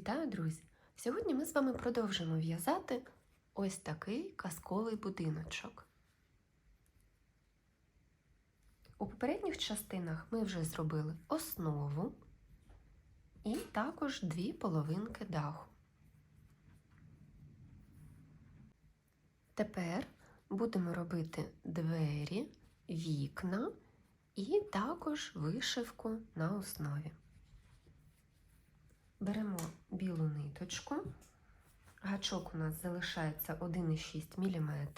Вітаю, друзі! Сьогодні ми з вами продовжимо в'язати ось такий казковий будиночок. У попередніх частинах ми вже зробили основу і також дві половинки даху. Тепер будемо робити двері, вікна і також вишивку на основі. Беремо білу ниточку, гачок у нас залишається 1,6 мм.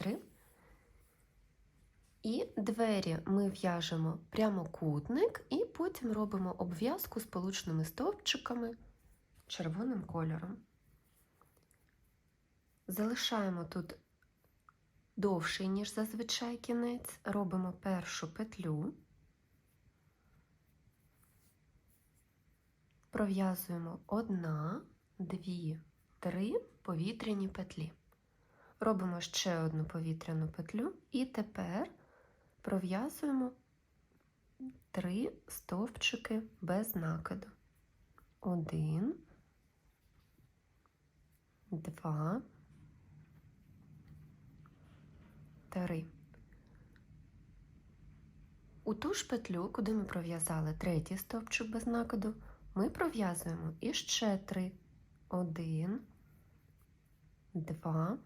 І двері ми в'яжемо прямокутник і потім робимо обв'язку з получними стовпчиками червоним кольором. Залишаємо тут довший, ніж зазвичай кінець, робимо першу петлю. Пров'язуємо одна, дві, три повітряні петлі. Робимо ще одну повітряну петлю і тепер пров'язуємо три стовпчики без накиду. Один, два, три. У ту ж петлю, куди ми пров'язали третій стовпчик без накиду, ми пров'язуємо іще три. Один, два,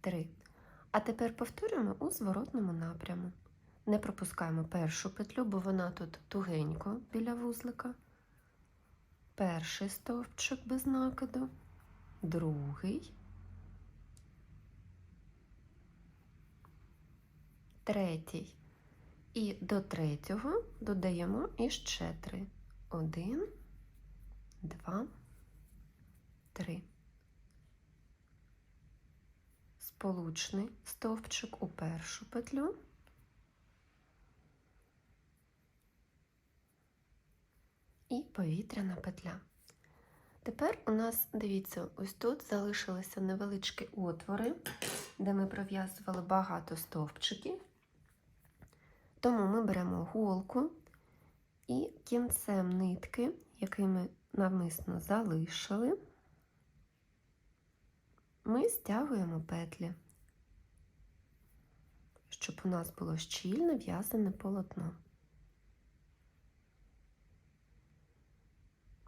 три. А тепер повторюємо у зворотному напряму. Не пропускаємо першу петлю, бо вона тут тугенько біля вузлика. Перший стовпчик без накиду, другий, третій. І до третього додаємо іще три. Один, два, три. Сполучний стовпчик у першу петлю. І повітряна петля. Тепер у нас, дивіться, ось тут залишилися невеличкі отвори, де ми пров'язували багато стовпчиків. Тому ми беремо голку і кінцем нитки, який ми навмисно залишили, ми стягуємо петлі, щоб у нас було щільне в'язане полотно.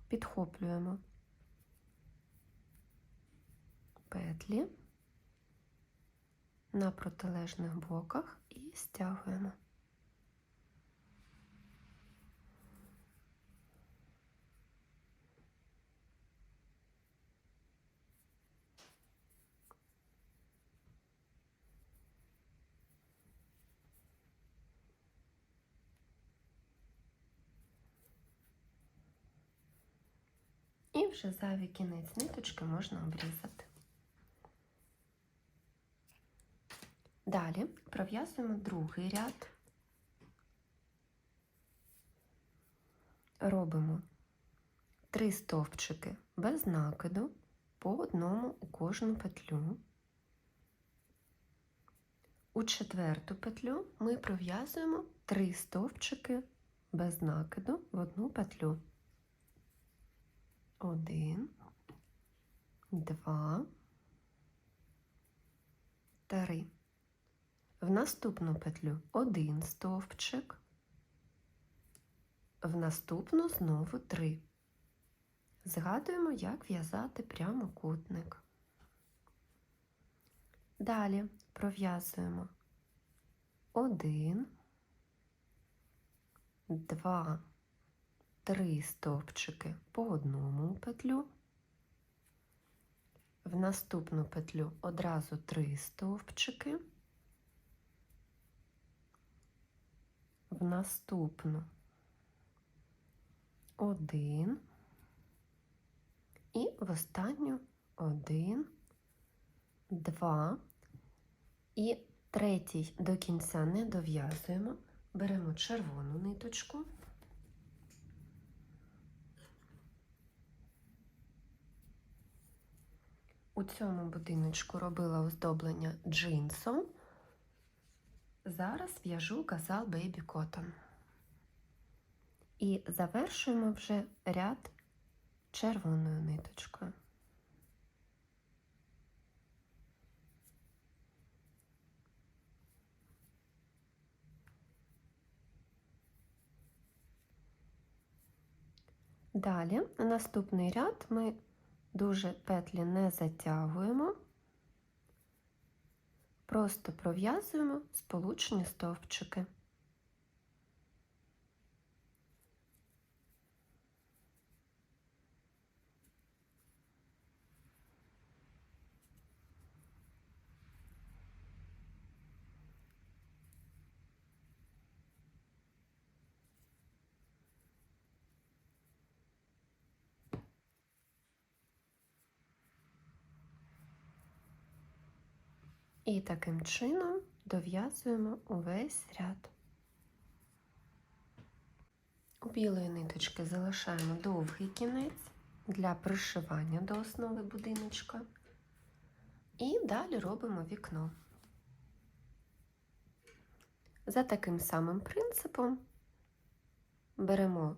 Підхоплюємо петлі на протилежних боках і стягуємо. Вже зайвий кінець ниточки можна обрізати. Далі пров'язуємо другий ряд, робимо три стовпчики без накиду по одному у кожну петлю. У четверту петлю ми пров'язуємо три стовпчики без накиду в одну петлю. Один, два, три. В наступну петлю один стовпчик, в наступну знову три. Згадуємо, як в'язати прямокутник. Далі пров'язуємо один, два, три стовпчики по одному петлю, в наступну петлю одразу три стовпчики, в наступну один. І в останню один, два. І третій до кінця не дов'язуємо, беремо червону ниточку. У цьому будиночку робила оздоблення джинсом. Зараз в'яжу газал Baby Cotton. І завершуємо вже ряд червоною ниточкою. Далі, наступний ряд ми дуже петлі не затягуємо, просто пров'язуємо сполучені стовпчики. І таким чином дов'язуємо увесь ряд. У білої ниточки залишаємо довгий кінець для пришивання до основи будиночка. І далі робимо вікно. За таким самим принципом беремо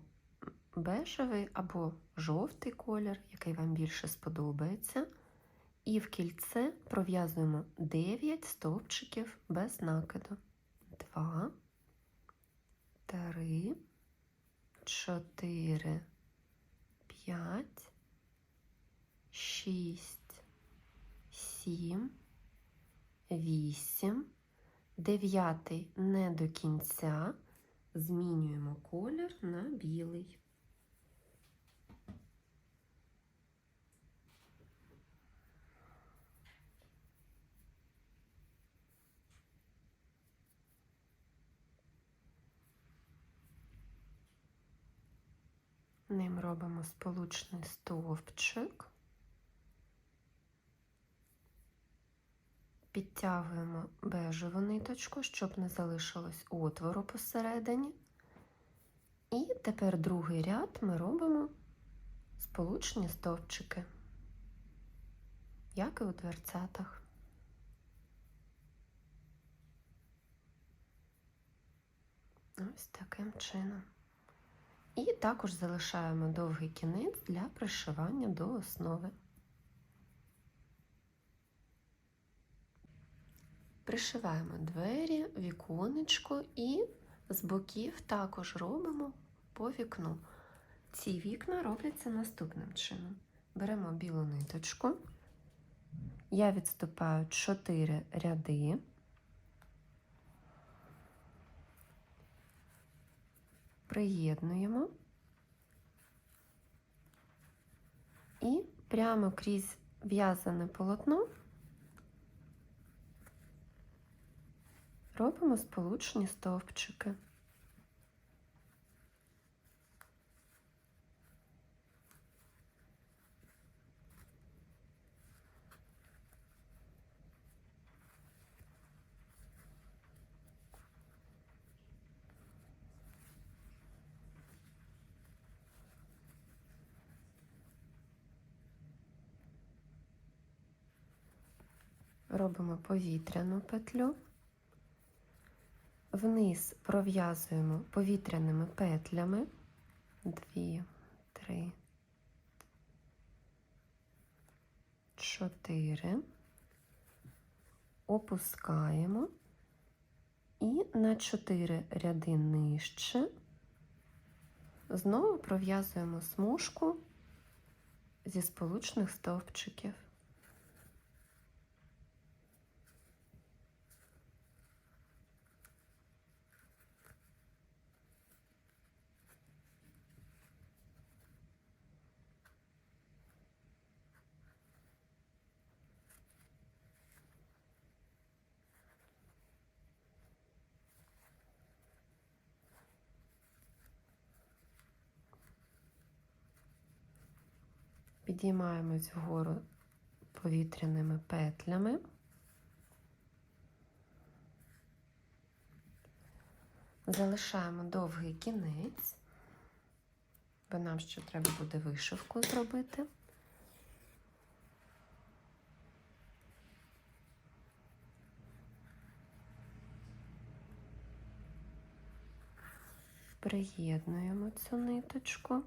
бежевий або жовтий колір, який вам більше сподобається. І в кільце пров'язуємо 9 стовпчиків без накиду. 2, 3, 4, 5, 6, 7, 8, 9 не до кінця. Змінюємо колір на білий. Ним робимо сполучний стовпчик, підтягуємо бежеву ниточку, щоб не залишилось отвору посередині. І тепер другий ряд ми робимо сполучні стовпчики, як і у дверцятах. Ось таким чином. І також залишаємо довгий кінець для пришивання до основи. Пришиваємо двері, віконечко і з боків також робимо по вікну. Ці вікна робляться наступним чином. Беремо білу ниточку, я відступаю 4 ряди. Приєднуємо і прямо крізь в'язане полотно робимо сполучні стовпчики. Робимо повітряну петлю, вниз пров'язуємо повітряними петлями, дві, три, чотири, опускаємо. І на чотири ряди нижче. Знову пров'язуємо смужку зі сполучних стовпчиків. Підіймаємось вгору повітряними петлями. Залишаємо довгий кінець, бо нам ще треба буде вишивку зробити. Приєднуємо цю ниточку.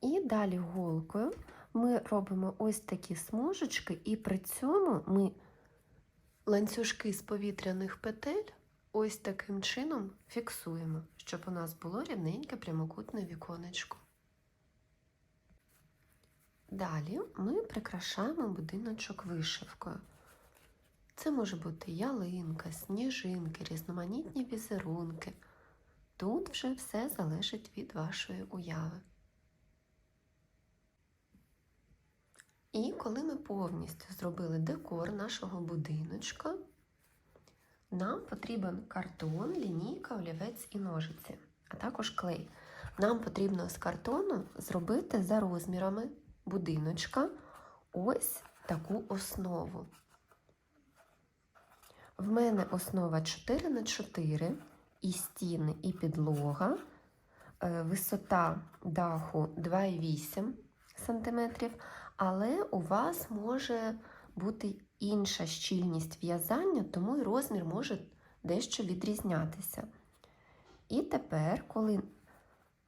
І далі голкою ми робимо ось такі смужечки, і при цьому ми ланцюжки з повітряних петель ось таким чином фіксуємо, щоб у нас було рівненьке прямокутне віконечко. Далі ми прикрашаємо будиночок вишивкою. Це може бути ялинка, сніжинки, різноманітні візерунки. Тут вже все залежить від вашої уяви. І коли ми повністю зробили декор нашого будиночка, нам потрібен картон, лінійка, олівець і ножиці, а також клей. Нам потрібно з картону зробити за розмірами будиночка ось таку основу. В мене основа 4 на 4 і стіни, і підлога, Е, висота даху 2,8 см, але у вас може бути інша щільність в'язання, тому і розмір може дещо відрізнятися. І тепер, коли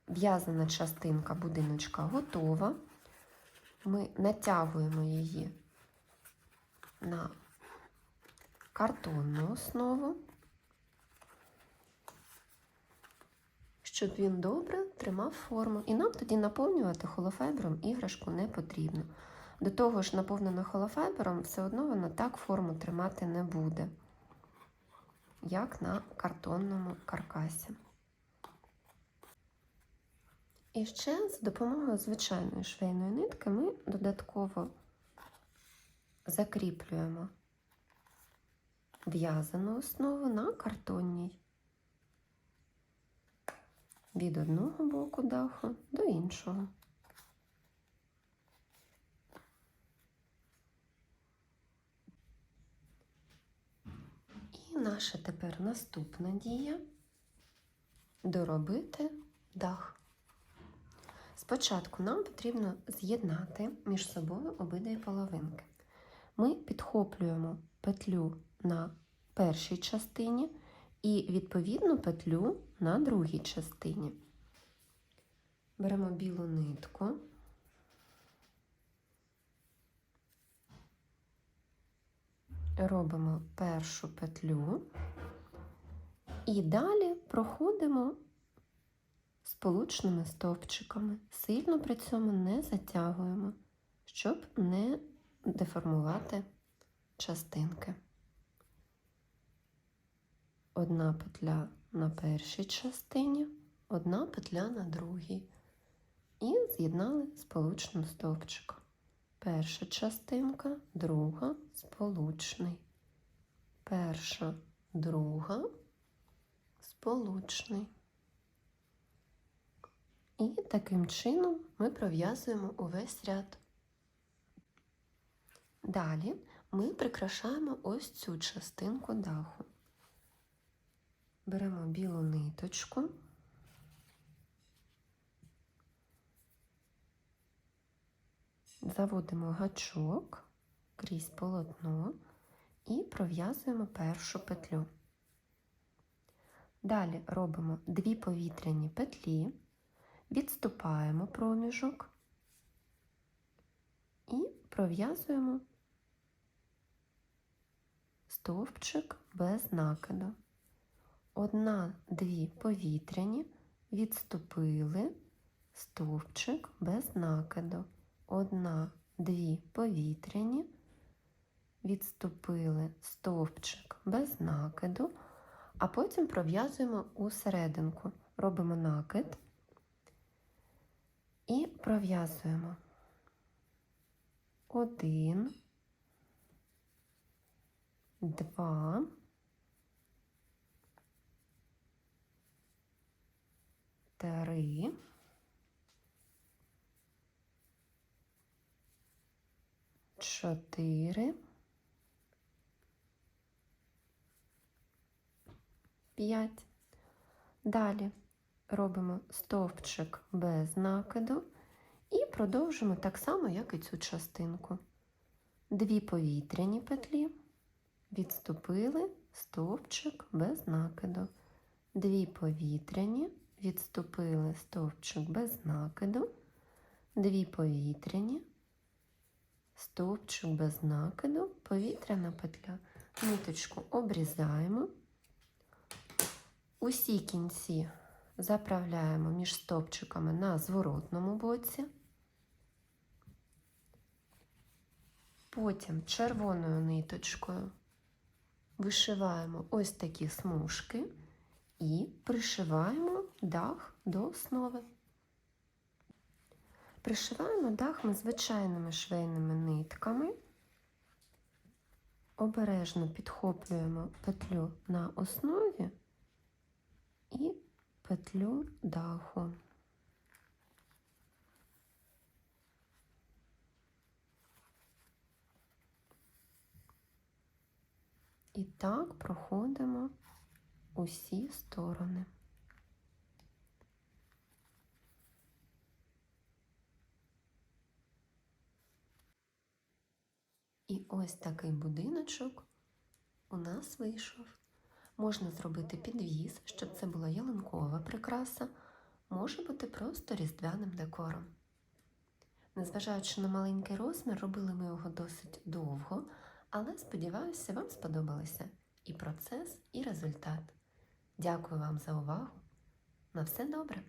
в'язана частинка будиночка готова, ми натягуємо її на картонну основу, щоб він добре тримав форму. І нам тоді наповнювати холофайбером іграшку не потрібно. До того ж, наповнена холофайбером, все одно вона так форму тримати не буде, як на картонному каркасі. І ще з допомогою звичайної швейної нитки ми додатково закріплюємо в'язану основу на картонній від одного боку даху до іншого. І наша тепер наступна дія доробити дах. Спочатку нам потрібно з'єднати між собою обидві половинки. Ми підхоплюємо петлю на першій частині і відповідну петлю на другій частині. Беремо білу нитку. Робимо першу петлю і далі проходимо сполучними стовпчиками. Сильно при цьому не затягуємо, щоб не деформувати частинки. Одна петля на першій частині, одна петля на другій. І з'єднали сполучним стовпчиком. Перша частинка, друга, сполучний. Перша, друга, сполучний. І таким чином ми пров'язуємо увесь ряд. Далі ми прикрашаємо ось цю частинку даху. Беремо білу ниточку. Заводимо гачок крізь полотно і пров'язуємо першу петлю. Далі робимо дві повітряні петлі, відступаємо проміжок і пров'язуємо стовпчик без накиду. Одна-дві повітряні, відступили стовпчик без накиду. Одна, дві повітряні, відступили стовпчик без накиду, а потім пров'язуємо у серединку. Робимо накид і пров'язуємо один, два, три. Чотири. П'ять. Далі робимо стовпчик без накиду і продовжимо так само, як і цю частинку. Дві повітряні петлі, відступили стовпчик без накиду. Дві повітряні, відступили стовпчик без накиду, дві повітряні, стовпчик без накиду, повітряна петля. Ниточку обрізаємо. Усі кінці заправляємо між стовпчиками на зворотному боці. Потім червоною ниточкою вишиваємо ось такі смужки і пришиваємо дах до основи. Пришиваємо дах ми звичайними швейними нитками. Обережно підхоплюємо петлю на основі і петлю даху. І так проходимо усі сторони. І ось такий будиночок у нас вийшов. Можна зробити підвіз, щоб це була ялинкова прикраса, може бути просто різдвяним декором. Незважаючи на маленький розмір, робили ми його досить довго, але сподіваюся, вам сподобалося і процес, і результат. Дякую вам за увагу. На все добре!